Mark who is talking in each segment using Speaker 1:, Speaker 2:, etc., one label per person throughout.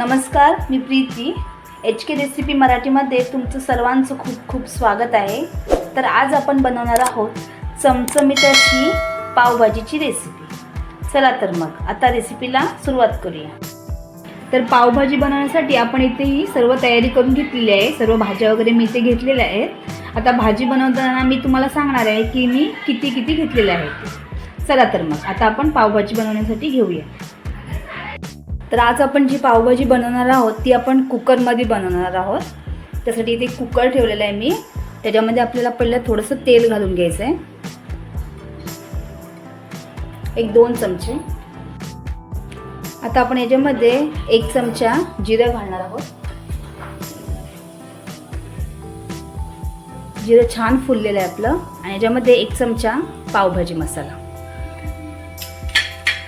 Speaker 1: नमस्कार मी Preeti. H K recipe मराठीमध्ये तुमचं सर्वांचं खूप खूप स्वागत आहे. तर आज आपण बनवणार आहोत चमचमीत अशी पावभाजीची रेसिपी चला तर मग आता रेसिपीला सुरुवात करूया. तर पावभाजी बनवण्यासाठी आपण इथे ही सर्व तयारी करून घेतलेली आहे. सर्व भाज्या वगैरे मी इथे घेतलेल्या आहेत. आता भाजी बनवताना मी तुम्हाला सांगणार आहे की मी किती किती घेतलेल्या आहेत. चला तर मग आता आपण पावभाजी बनवण्यासाठी घेऊया. तर आज आपण जी पावभाजी बनवणार आहोत ती आपण कुकरमध्ये बनवणार आहोत. त्यासाठी इथे कुकर ठेवलेलं आहे मी. त्याच्यामध्ये आपल्याला पहिलं थोडंसं तेल घालून घ्यायचं आहे एक दोन चमचे. आता आपण याच्यामध्ये एक चमचा जिरं घालणार आहोत. जिरं छान फुललेलं आहे आपलं. आणि याच्यामध्ये एक चमचा पावभाजी मसाला.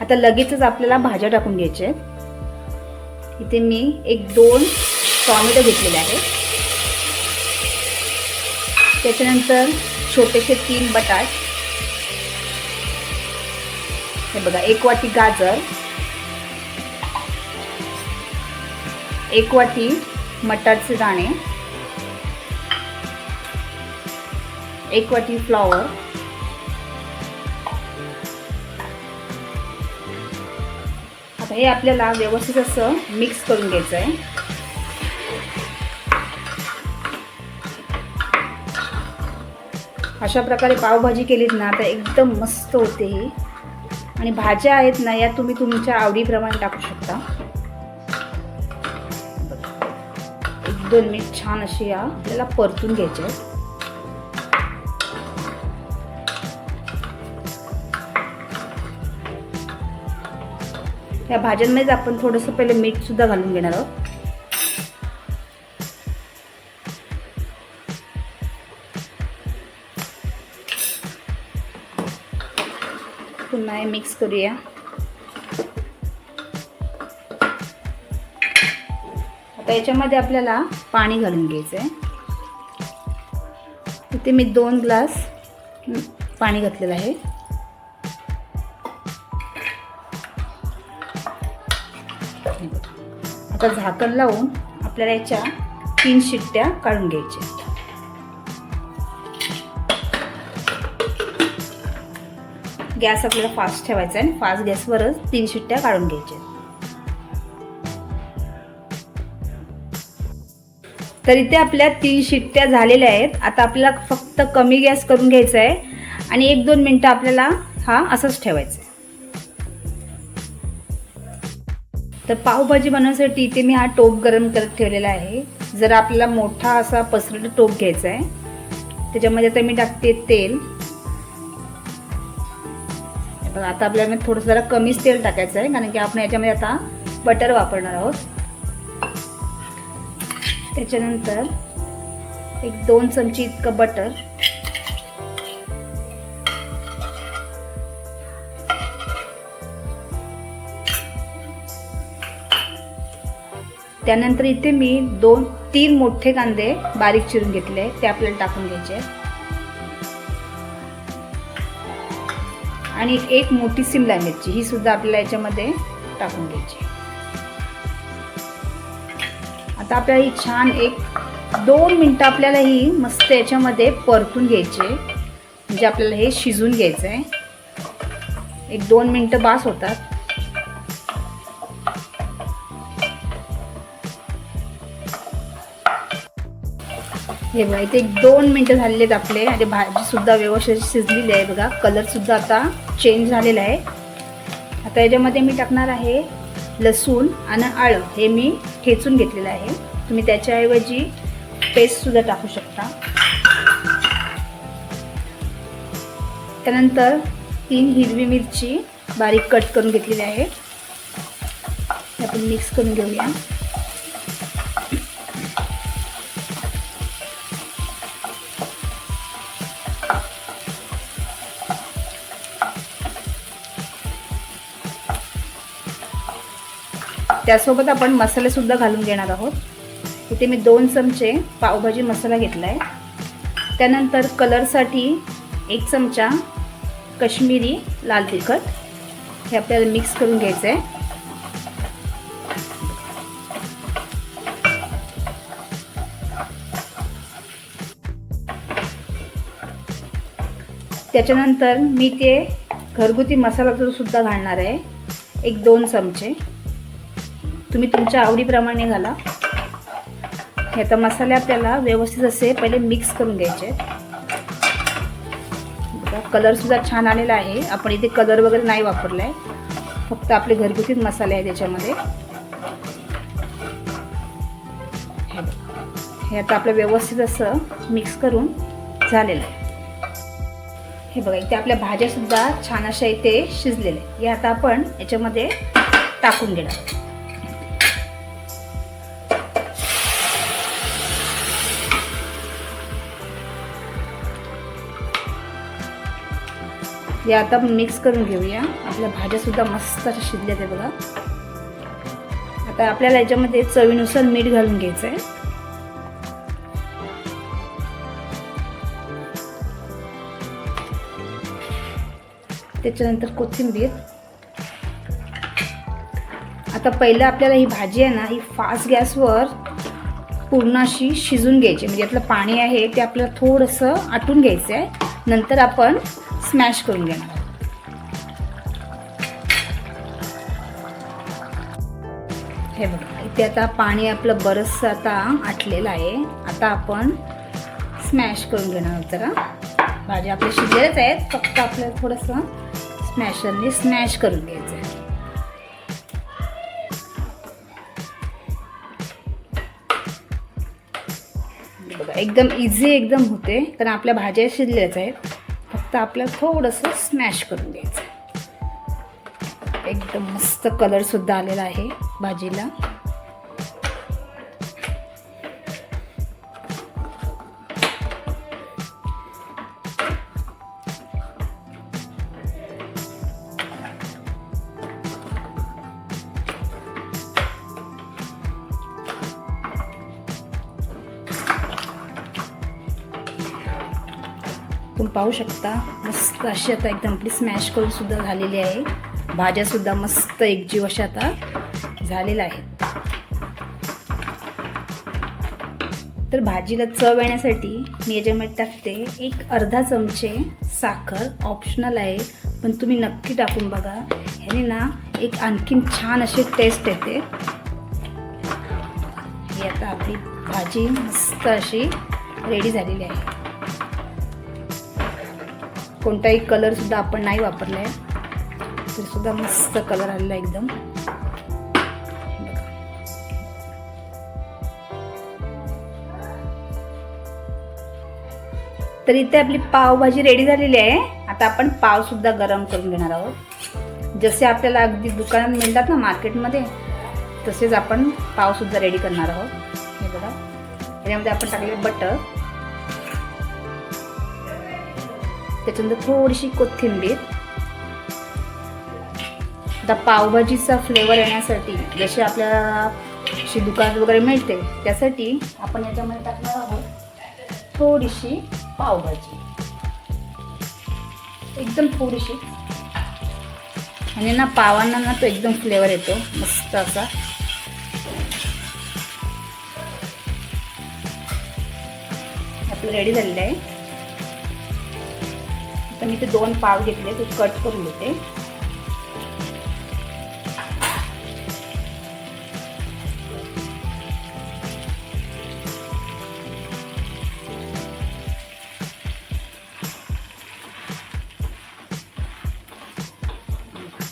Speaker 1: आता लगेचच आपल्याला भाज्या टाकून घ्यायच्या आहेत. इथे मी एक दोन टॉमॅटो घेतलेले आहेत. त्याच्यानंतर छोटेसे तीन बटाट. हे बघा एक वाटी गाजर. एक वाटी मटारचे दाणे. एक वाटी फ्लॉवर. आता हे आपल्याला व्यवस्थित असं मिक्स करून घ्यायचं आहे अशा प्रकारे पावभाजी केलीत ना तर एकदम मस्त होते ही. आणि भाज्या आहेत ना या तुम्ही तुमच्या आवडीप्रमाणे टाकू शकता. एक दोन मिनिट छान अशी या आपल्याला परतून घ्यायचे आहेत. या भाज्यांमध्येच आपण थोडंसं पहिले मीठसुद्धा घालून घेणार आहोत. पुन्हा मिक्स करूया. आता याच्यामध्ये आपल्याला पाणी घालून घ्यायचं आहे इथे मी दोन ग्लास पाणी घातलेलं आहे. आता झाकण लावून आपल्याला याच्या तीन शिट्ट्या काढून घ्यायच्या गॅस आपल्याला फास्ट ठेवायचा आहे आणि फास्ट गॅसवरच तीन शिट्ट्या काढून घ्यायच्या तर इथे आपल्या तीन शिट्ट्या झालेल्या आहेत. आता आपल्याला फक्त कमी गॅस करून घ्यायचा आहे आणि एक दोन मिनटं आपल्याला हा असंच ठेवायचा आहे. तर पावभाजी बनवण्यासाठी इथे मी हा टोप गरम करत ठेवलेला आहे. जर आपल्याला मोठा असा पसरट टोप घ्यायचा आहे त्याच्यामध्ये आता मी टाकते तेल. आता आपल्याला थोडंसं जरा कमीच तेल टाकायचं आहे कारण की आपण याच्यामध्ये आता बटर वापरणार आहोत. त्याच्यानंतर एक दोन चमची इतकं बटर. त्यानंतर इथे मी दोन तीन मोठे कांदे बारीक चिरून घेतले ते आपल्याला टाकून घ्यायचे आणि एक मोठी सिमला मिरची ही सुद्धा आपल्याला याच्यामध्ये टाकून घ्यायची आता आपल्याला ही छान एक दोन मिनटं आपल्याला ही मस्त याच्यामध्ये परतून घ्यायचे म्हणजे आपल्याला हे शिजून घ्यायचं आहे एक दोन मिनटं बास होतात. हे बघा इथे एक दोन मिनटं झालेले आहेत आपले. आणि भाजीसुद्धा व्यवस्थित शिजलेली आहे बघा. कलरसुद्धा आता चेंज झालेला आहे. आता याच्यामध्ये मी टाकणार आहे लसूण आणि आळं. हे मी ठेचून घेतलेलं आहे. तुम्ही त्याच्याऐवजी पेस्टसुद्धा टाकू शकता. त्यानंतर तीन हिरवी मिरची बारीक कट करून घेतलेली आहे. आपण मिक्स करून घेऊया. त्यासोबत आपण मसालेसुद्धा घालून घेणार आहोत. इथे मी दोन चमचे पावभाजी मसाला घेतला आहे त्यानंतर कलरसाठी एक चमचा कश्मीरी लाल तिखट. हे आपल्याला मिक्स करून घ्यायचं आहे त्याच्यानंतर मी ते घरगुती मसाला सुद्धा घालणार आहे. एक दोन चमचे. तुम्ही तुमच्या आवडीप्रमाणे घाला. हे आता मसाले आपल्याला व्यवस्थित असे पहिले मिक्स करून घ्यायचे. कलरसुद्धा छान आलेला आहे. आपण इथे कलर वगैरे नाही वापरला आहे फक्त आपले घरगुतीच मसाले आहे त्याच्यामध्ये हे हे आता आपलं व्यवस्थित असं मिक्स करून झालेलं आहे. हे बघा इथे आपल्या भाज्यासुद्धा छान अशा इथे शिजलेल्या आहे हे आता आपण याच्यामध्ये टाकून घेणार. हे आता मिक्स करून घेऊया. आपल्या भाज्यासुद्धा मस्त अशा शिजल्या ते बघा. आता आपल्याला याच्यामध्ये चवीनुसार मीठ घालून घ्यायचं आहे त्याच्यानंतर कोथिंबीर. आता पहिलं आपल्याला ही भाजी आहे ना ही फास्ट गॅसवर पूर्ण अशी शिजून घ्यायची. म्हणजे यातलं पाणी आहे ते आपल्याला थोडंसं आटून घ्यायचं आहे नंतर आपण स्मॅश करून घेणार हे बघा इथे आता पाणी आपलं बरंचसं आता आटलेलं आहे. आता आपण स्मॅश करून घेणार आहोत जरा. भाज्या आपल्या शिजलेल्याच आहेत फक्त आपल्याला थोडंसं स्मॅशरने स्मॅश करून घ्यायचं आहे बघा एकदम इझी एकदम होते कारण आपल्या भाज्या शिजल्याच आहेत. तर आपल्याला थोडंसं स्मॅश करून द्यायचं एकदम मस्त कलरसुद्धा आलेला आहे भाजीला. तुम्ही पाहू शकता. मस्त अशी आता एकदम आपली स्मॅश करून सुद्धा झालेली आहे. भाज्यासुद्धा मस्त एकजीव अशा आता झालेल्या आहेत. तर भाजीला चव येण्यासाठी मी याच्यामध्ये टाकते एक अर्धा चमचे साखर. ऑप्शनल आहे पण तुम्ही नक्की टाकून बघा. ह्याने ना एक आणखीन छान अशी टेस्ट येते. ही आता आपली भाजी मस्त अशी रेडी झालेली आहे. कोणताही कलर सुद्धा आपण नाही वापरला. आहे सुद्धा मस्त कलर आलेला आहे एकदम. तर इथे आपली पावभाजी रेडी झालेली आहे. आता आपण पाव सुद्धा गरम करून घेणार आहोत. जसे आपल्याला अगदी दुकानात मिळतात ना मार्केटमध्ये तसेच आपण पाव सुद्धा रेडी करणार आहोत. हे बघा. याच्यामध्ये आपण टाकले बटर त्याच्यानंतर थोडीशी कोथिंबीर. आता पावभाजीचा फ्लेवर येण्यासाठी जसे आपल्याला अशी दुकान वगैरे मिळते त्यासाठी आपण याच्यामध्ये टाकणार आहोत थोडीशी पावभाजी. एकदम थोडीशी. आणि ना पावांना ना तो एकदम फ्लेवर येतो मस्त असा. आपलं रेडी झालेलं आहे. तर मी ते दोन पाव घेतले ते कट करून घेते.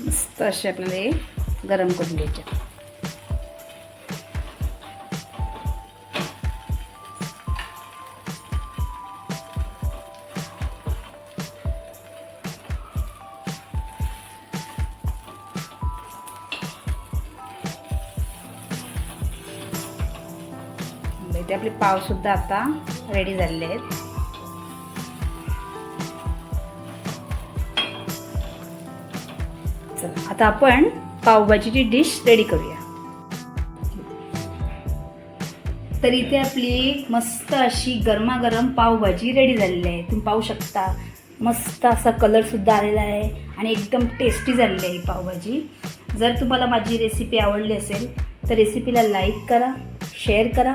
Speaker 1: मस्त असे आपल्याला गरम करून घ्यायचे. इथे आपले पावसुद्धा आता रेडी झालेले आहेत. आता आपण पावभाजीची डिश रेडी करूया. तर इथे आपली मस्त अशी गरमागरम पावभाजी रेडी झालेली आहे. तुम्ही पाहू शकता मस्त असा कलरसुद्धा आलेला आहे आणि एकदम टेस्टी झालेली आहे पावभाजी. जर तुम्हाला माझी रेसिपी आवडली असेल तर रेसिपीला लाईक करा शेअर करा.